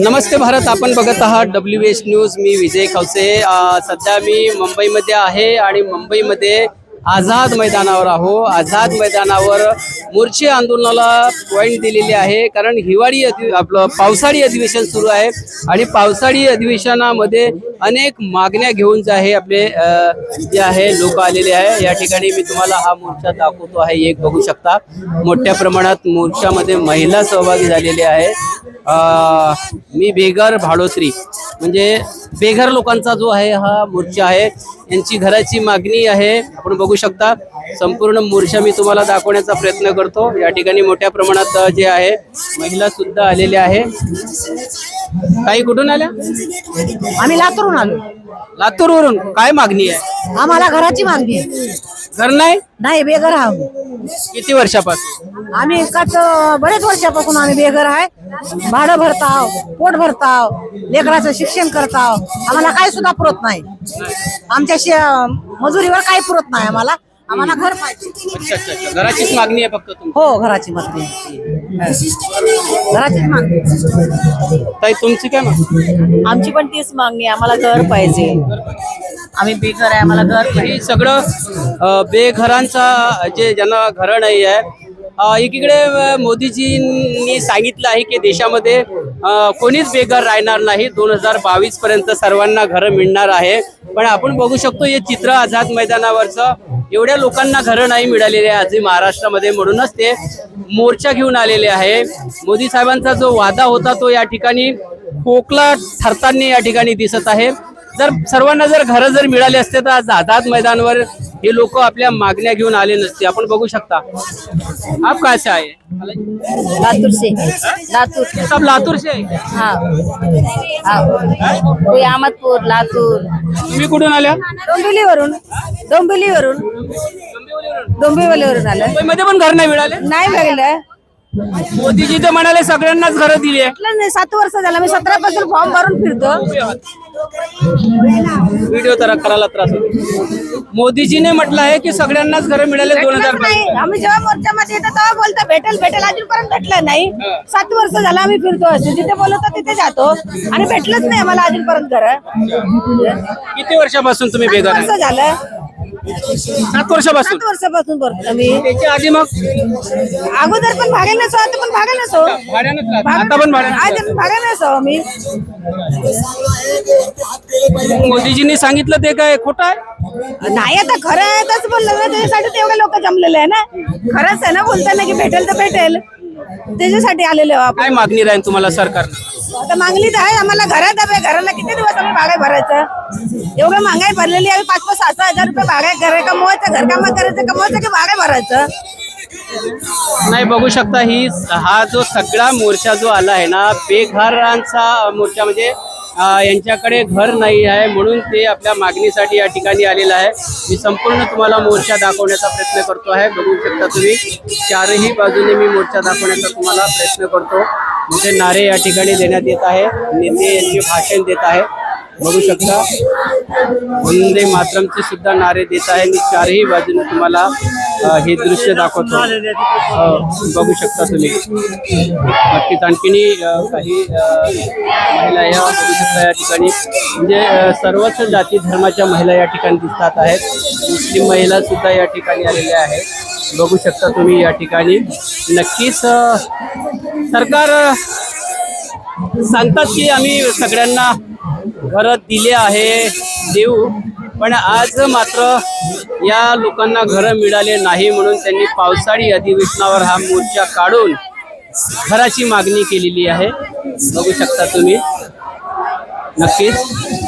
नमस्ते भारत आपण बघत आहात डब्ल्यू एच न्यूज मी विजय खवसे. सध्या मी मुंबईमध्ये आहे आणि मुंबईमध्ये आझाद मैदानावर आहो. आझाद मैदानावर मोर्चे आंदोलनाला पॉईंट दिलेली आहे. कारण हिवाळी अधि आपलं पावसाळी अधिवेशन सुरू आहे. आणि पावसाळी अधिवेशनामध्ये अनेक मागण्या घेऊन जे आहे आपले जे आहे लोक आलेले आहे. या ठिकाणी मी तुम्हाला हा मोर्चा दाखवतो आहे. एक बघू शकता. मोठ्या प्रमाणात मोर्चामध्ये महिला सहभागी झालेली आहे. मी बेघर भाडोत्री म्हणजे बेघर लोकांचा जो आहे हा मोर्चा आहे यांची घराची मागणी आहे. आपण बघू शकता. संपूर्ण मोर्चा मी तुम्हाला दाखवण्याचा प्रयत्न करतो. या ठिकाणी मोठ्या प्रमाणात जे आहे महिला सुद्धा आलेल्या आहे. काही कुठून आल्या? आम्ही लातूरून आलो. लातूरवरून काय मागणी आहे? आम्हाला घराची मागणी आहे. घर नाही? नाही बेघर आहो किती वर्षापासून? आम्ही काच बरेच वर्षापासून आम्ही बेघर आहे. भाडं भरताव पोट भरताव लेकराचं शिक्षण करताव आम्हाला काही सुद्धा पुरत नाही. आमच्या शे- मजुरीवर काही पुरत नाही आम्हाला. आम्हाला घर पाहिजे. अच्छा अच्छा अच्छा. घराचीच मागणी आहे फक्त तुमची? हो घराची मागणी घराचीच मागणी ताई तुमची काय मागणी? आमची पण तीच मागणी आहे. आम्हाला घर पाहिजे. आम्ही बेघर आहे. आम्हाला घर पाहिजे. हे सगळं अ, बेघरांचा जे ज्यांना घरं नाही आहे एकीकडे मोदीजींनी सांगितलं आहे की देशामध्ये कोणीच बेघर राहणार नाही. दोन हजार बावीस पर्यंत सर्वांना घरं मिळणार आहे. पण आपण बघू शकतो हे चित्र आझाद मैदानावरचं एवढ्या लोकांना घरं नाही मिळालेली आहे. आजही महाराष्ट्रामध्ये म्हणूनच ते मोर्चा घेऊन आलेले आहे. मोदी साहेबांचा जो वादा होता तो या ठिकाणी खोकला ठरताना या ठिकाणी दिसत आहे. जर सर्वांना जर घरं जर मिळाली असते तर आज आझाद मैदानवर हे लोक आपल्या मागण्या घेऊन आले नसते. आपण बघू शकता. आप काय से आहे लातूर से. लातूर. सब लातूर से आहे? हाँ. हाँ. कोई अहमदपूर लातूर. तुम्ही कुठून आल्या? डोंबिवलीवरून. डोंबिवलीवरून. डोंबिवलीवरून. आलं मुंबईमध्ये पण घर नाही मिळाले? नाही मिळालं. मोदीजी तर म्हणाले सगळ्यांनाच घरं दिली आहे. म्हटलं नाही सात वर्ष झालं मी सतरा पासून फॉर्म भरून फिरतो. व्हिडिओ तर करायला त्रास होतो. मोदीजीने म्हटलं आहे की सगळ्यांनाच घरं मिळाले दोन हजार आम्ही जेव्हा मोर्चामध्ये येतो तेव्हा बोलतो भेटेल भेटेल. अजूनपर्यंत भेटलं नाही. सात वर्ष झालं आम्ही फिरतो असे. जिथे बोलवतो तिथे जातो. आणि भेटलंच नाही आम्हाला अजूनपर्यंत घर. किती वर्षापासून तुम्ही बेघर झालं. सात वर्षापासून? सात वर्षापासून भरतो मी त्याच्या आधी मग? अगोदर पण भागे नसो आता पण भागे नसो भाड्यानंच राहता. आता पण भाड्यानं आज पण भागे नसो मी मोदीजींनी सांगितलं ते काय खोटं आहे? नाही आता खरं आहे तच बोललं ना त्याच्यासाठी तेवढे लोक जमलेले आहे ना. खरंच आहे ना बोलताना की भेटेल तर भेटेल. त्याच्यासाठी आलेले आहो आपण. काय मागणी राहील तुम्हाला सरकारनं? आता मागणी तर आहे आम्हाला घरात हवे घराला किती दिवस आम्ही भाडे भरायचं? एवढं महागाई भरलेली आहे पाच पाच सहा सहा हजार रुपये भाडे घर कमवायचं घरकाम करायचं कमवायचं की भाडे भरायचं? नाही बघू शकता ही हा जो सगळा मोर्चा जो आला आहे ना बेघरांचा मोर्चा म्हणजे यांच्याकडे घर नाही आहे म्हणून ते आपल्या मागणीसाठी या ठिकाणी आलेला आहे. मी संपूर्ण तुम्हाला मोर्चा दाखवण्याचा प्रयत्न करतो आहे. बघू शकता तुम्ही चारही बाजूने मी मोर्चा दाखवण्याचा तुम्हाला प्रयत्न करतो. म्हणजे नारे या ठिकाणी देण्यात येत आहे. नेते यांचे भाषण देत आहे. बघू शकता. वंदे मातरमचे सुद्धा नारे देत आहे. मी चारही बाजूने तुम्हाला हे दृश्य दाखवतो. बघू शकता तुम्ही. नक्कीच आणखीनही काही महिला या बघू शकता या ठिकाणी. म्हणजे सर्वच जाती धर्माच्या महिला या ठिकाणी दिसतात आहेत. मुस्लिम महिला सुद्धा या ठिकाणी आलेल्या आहेत. बघू शकता तुम्ही या ठिकाणी. नक्कीच सरकार सांगतात की आम्ही सगळ्यांना घरं दिले आहे देऊ. पण आज मात्र या लोकांना घरं मिळाले नाही म्हणून त्यांनी पावसाळी अधिवेशनावर हा मोर्चा काढून घराची मागणी केलेली आहे. बघू शकता तुम्ही. नक्कीच.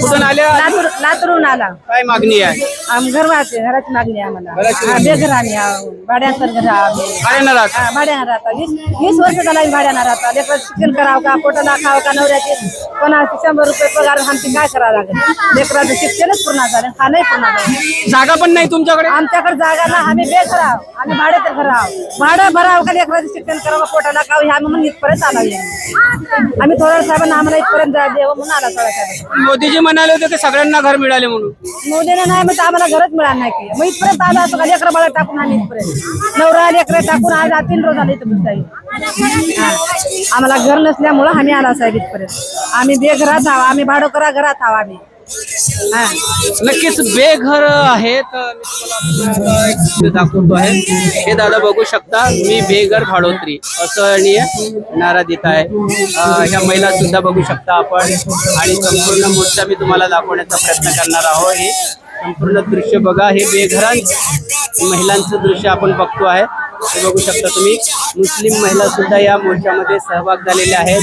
कुठून आल्या? लातूर लातूरून आला. काय मागणी आहे? आम घर वाहते घराची मागणी आहे आम्हाला. घराची हा, मागणी. बेघराने आहो. भाड्यांतर घर आहो. भाड्यानं राहता? हा, भाड्यानं राहता. वीस वीस वर्ष झाला आम्ही भाड्यानं राहता. लेकर शिक्षण करावं का? पोटाला खावं का? नवऱ्याचे कोणाचे शंभर रुपये पगार आमची काय करावं लागेल? लेकराचं शिक्षणच पूर्ण झालं खाणंही पूर्ण झालं. जागा पण नाही तुमच्याकडे? आमच्याकडे जागा ना आम्ही बेघर आहोत. आम्ही भाडे तर घर आहोत. भाडं भरावं का? लेकराचं शिक्षण करावं? पोटाला खावं ह्या म्हणून इथपर्यंत आला आम्ही थोड्या साहेबांना आम्हाला इथपर्यंत जा- म्हणून आला थोड्या साहेब मोदीजी म्हणाले होते की सगळ्यांना घर मिळाले म्हणून. मोदीनं नाही मग आम्हाला घरच मिळालं नाही की मग इथपर्यंत आला असं का? लेकरं बाळा टाकून आले इथपर्यंत. नवरा लेकरं टाकून आज आज तीन रोज आले इथं आम्हाला घर नसल्यामुळं आम्ही आला साहेब इथपर्यंत. आम्ही बेघरात आहो आम्ही भाडोकरा घरात आहो आम्ही. हा. नक्कीच बेघर आहेत मी तुम्हाला एक दाखवतो आहे. हे दादा बघू शकता मी बेघर भाडोत्री असं आणि नारा देत आहे. ह्या महिला सुद्धा बघू शकता आपण. आणि संपूर्ण मोर्चा मी तुम्हाला दाखवण्याचा प्रयत्न करणार आहोत. हे संपूर्ण दृश्य बघा. हे बेघरां महिलांचं दृश्य आपण बघतो आहे. हे बघू शकता तुम्ही. मुस्लिम महिला सुद्धा या मोर्चामध्ये सहभाग झालेले आहेत.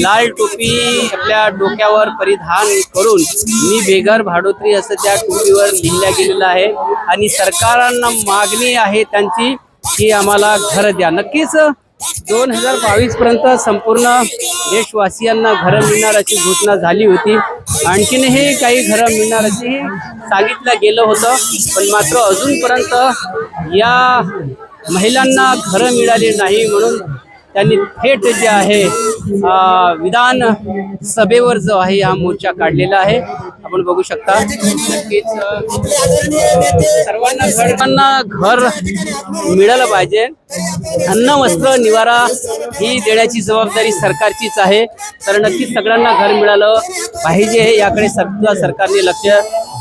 लाल टोपी आपल्या डोक्यावर परिधान करून मी बेघर भाडोत्री असं त्या टोपीवर लिहिल्या गेलेलं आहे. आणि सरकारांना मागणी आहे त्यांची की आम्हाला घर द्या. नक्कीच दोन हजार बावीस पर्यंत संपूर्ण देशवासियांना घरं मिळणार अशी घोषणा झाली होती. आणखीनही काही घरं मिळणार अशी सांगितलं गेलं होतं. पण मात्र अजूनपर्यंत या महिलांना घरं मिळाली नाही म्हणून त्यांनी थेट जे आहे विधान सभेवर जो आहे हा मोर्चा काढलेला आहे. आपण बघू शकता. नक्कीच सर्वांना सर्वांना घर मिळालं पाहिजे. अन्न वस्त्र निवारा ही देण्याची जबाबदारी सरकारचीच आहे. तर नक्कीच सगळ्यांना घर मिळालं पाहिजे याकडे सुद्धा सरकारने लक्ष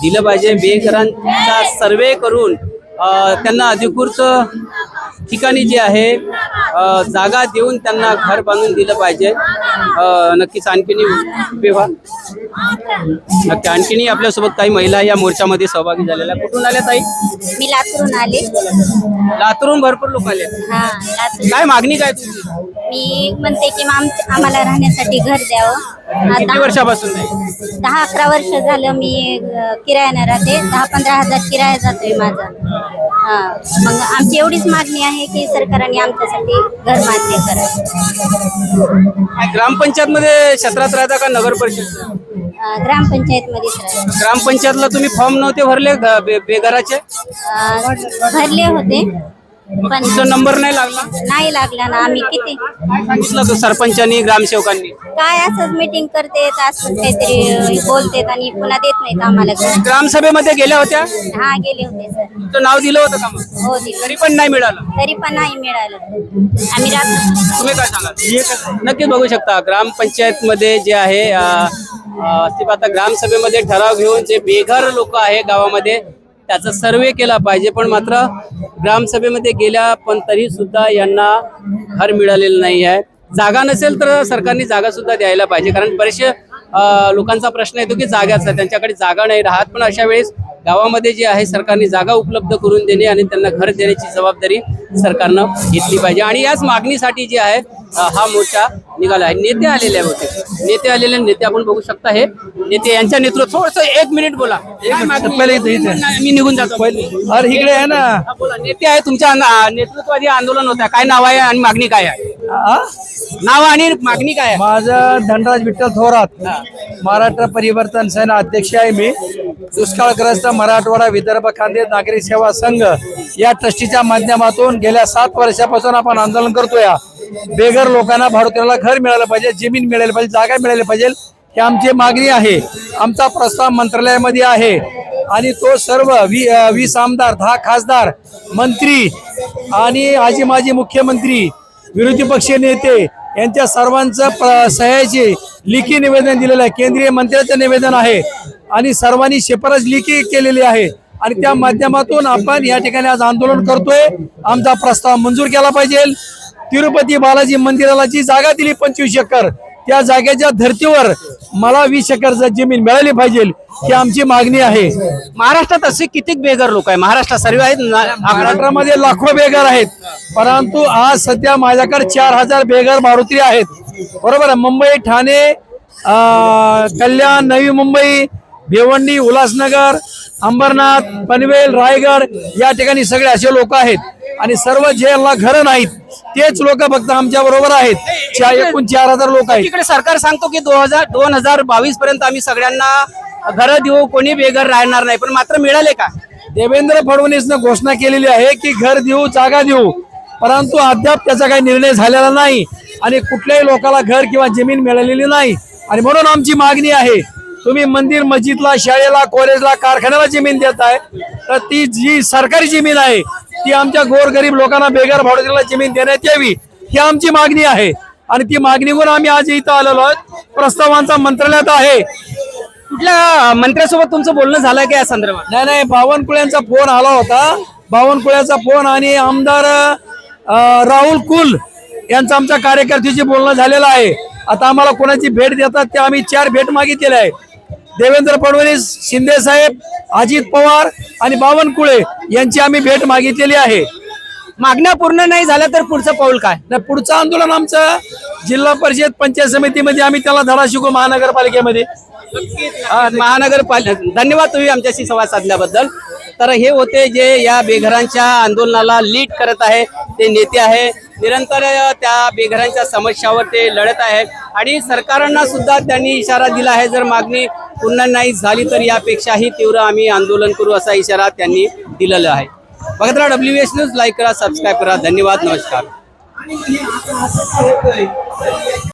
दिलं पाहिजे. बेघरांचा सर्वे करून त्यांना अधिकृत ठिकाणी जे आहे जागा देऊन त्यांना घर बांधून दिलं पाहिजे. नक्कीच आणखीन उभे व्हा नक्की आणखीनही आपल्यासोबत काही महिला या मोर्चामध्ये सहभागी झालेल्या. कुठून आल्या ताई? मी लातूरून आले. लातूरून भरपूर लोक आले. हा लातूर. काय मागणी काय तुमची? मी म्हणते की आम आम्हाला राहण्यासाठी घर द्यावं. किती दहा वर्षापासून नाही? दहा अकरा वर्ष झालं मी अ, किरायानं राहते. दहा पंधरा हजार किराया जातोय माझा. मग आमची एवढीच मागणी आहे की सरकारने आमच्यासाठी घर मान्य करावं ग्रामपंचायत मध्ये क्षेत्रात राहता का नगर परिषद? अ, ग्रामपंचायतमध्येच राहते. ग्रामपंचायतला तुम्ही फॉर्म नव्हते भरले घ- बे- बेघराचे? भरले होते. पण तुमचा नंबर नाही लागला? नाही लागला ना आम्ही किती? सांगितलं तो सरपंचांनी ग्रामसेवकांनी. काय असंच मीटिंग करते असं काहीतरी बोलतेत आणि पुन्हा देत नाहीत आम्हाला घर. ग्रामसभेमध्ये गेल्या होत्या? हा गेले होते सर. तुमचं नाव दिलं होतं का मग? हो दिलं तरी पण नाही मिळालं. तरी पण नाही मिळालं. आम्ही रात्र तुम्ही काय सांगाल? नक्कीच बघू शकता ग्रामपंचायत मध्ये जे आहे अं, अं, ते आता ग्रामसभेमध्ये ठराव घेऊन जे बेघर लोक आहे गावामध्ये त्याचा सर्वे केला पाहिजे. पण मात्र ग्रामसभेमध्ये गेल्या पण तरी सुद्धा यांना घर मिळालेलं नाही आहे. जागा नसेल तर सरकारने जागा सुद्धा द्यायला पाहिजे. कारण बरेचसे लोकांचा प्रश्न येतो की जागाचा त्यांच्याकडे जागा नाही राहत. पण अशा वेळेस गावामध्ये जे आहे सरकारने जागा उपलब्ध करून देणे आणि त्यांना घर देण्याची जबाबदारी सरकारनं घेतली पाहिजे. आणि याच मागणीसाठी जे आहे हा मोर्चा निघाला आहे. नेते आलेले होते नेते आलेले नेते आपण बघू शकता हे. नेते यांच्या नेतृत्व थोडस एक मिनिट बोला. काय मागणी? पहिले इथे- इथे. नाही, मी निघून जातो. अरे इकडे आहे ना. हा, बोला. नेते आहे तुमच्या अं, नेतृत्वादी आंदोलन होत्या काय नाव आहे आणि मागणी काय आहे? नाव आणि मागणी काय आहे? माझं धनराज विठ्ठल थोरात. महाराष्ट्र परिवर्तन सेना अध्यक्ष आहे मी. दुष्काळग्रस्त मराठवाडा विदर्भ खांदे नागरी सेवा संघ या ट्रस्टीच्या माध्यमातून गेल्या सात वर्षापासून आपण आंदोलन करतोय. बेघर लोकांना भारतीयाला घर मिळालं पाहिजे जमीन मिळाली पाहिजे जागा मिळाली पाहिजे ही आमची मागणी आहे. आमचा प्रस्ताव मंत्रालयामध्ये आहे. आणि तो सर्व वी वीस आमदार दहा खासदार मंत्री आणि आजी माजी मुख्यमंत्री विरोधी पक्षीय नेते यांच्या सर्वांचं प्र सह्याचे लिखी निवेदन दिलेलं आहे. केंद्रीय मंत्र्याचं निवेदन आहे. आणि सर्वांनी शिफारस लिखी केलेली आहे. आणि त्या माध्यमातून आपण या ठिकाणी आज आंदोलन करतोय. आमचा प्रस्ताव मंजूर केला पाहिजे. तिरुपती बालाजी मंदिराला जी जागा दिली पंचवीस एकर त्या जागेच्या धर्तीवर मला वीस एकर जमीन मिळाली पाहिजे ही आमची मागणी आहे. महाराष्ट्रात असे किती बेघर लोक आहे महाराष्ट्रात सर्व आहेत महाराष्ट्रामध्ये लाखो बेघर आहेत परंतु आज सध्या माझ्याकडे चार हजार बेघर मारुती आहेत. बरोबर आहे मुंबई ठाणे कल्याण नवी मुंबई भिवंडी उल्हासनगर अंबरनाथ पनवेल रायगड या ठिकाणी सगळे असे लोक आहेत. आणि सर्व ज्यांना घरं नाहीत तेच लोक फक्त आमच्या बरोबर आहेत. चा- एकूण चार हजार लोक आहेत. तिकडे सरकार सांगतो की दोन हजार दोन हजार बावीस पर्यंत आम्ही सगळ्यांना घर देऊ कोणी बेघर राहणार नाही. पण मात्र मिळाले का? देवेंद्र फडणवीसनं घोषणा केलेली आहे की घर देऊ जागा देऊ. परंतु अद्याप त्याचा काही निर्णय झालेला नाही आणि कुठल्याही लोकाला घर किंवा जमीन मिळालेली नाही. आणि म्हणून आमची मागणी आहे तुम्ही मंदिर मस्जिदला शाळेला कॉलेजला कारखान्याला जमीन देताय तर ती जी सरकारी जमीन आहे ती आमच्या गोरगरीब लोकांना बेघर भावडेला जमीन देण्यात यावी ही आमची मागणी आहे. आणि ती मागणीवर आम्ही आज इथं आलेलो आहोत. प्रस्तावांचा मंत्रालयात आहे. कुठल्या मंत्र्यासोबत तुमचं बोलणं झालं का या संदर्भात? नाही नाही बावनकुळ्यांचा फोन आला होता. बावनकुळ्याचा फोन आणि आमदार राहुल कुल यांचं आमच्या कार्यकर्त्याशी बोलणं झालेलं आहे. आता आम्हाला कोणाची भेट देतात ते आम्ही चार भेट मागितलेल्या आहे देवेंद्र फडणवीस शिंदे साहेब अजित पवार आणि बावनकुळे यांची आम्ही भेट मागितलेली आहे. मागण्या पूर्ण नाही झाल्या तर पुढचं पाऊल काय? आणि पुढचं आंदोलन आमचं जिल्हा परिषद पंचायत समितीमध्ये आम्ही त्याला धडा शिकू महानगरपालिकेमध्ये. महानगरपालिका धन्यवाद तुम्ही आमच्याशी संवाद साधल्याबद्दल. तर हे होते जे या बेघरांच्या आंदोलनाला लीड करत आहे ते नेते आहे. निरंतर त्या बेघरांच्या समस्यावर ते लढत आहे. आणि सरकारांना सुद्धा त्यांनी इशारा दिला आहे जर मागणी पुन्हा नाही झाली तर यापेक्षाही तीव्र आम्ही आंदोलन करू असा इशारा त्यांनी दिलेला आहे. बघत राहा डब्ल्यू एस न्यूज लाईक करा सबस्क्राईब करा. धन्यवाद नमस्कार.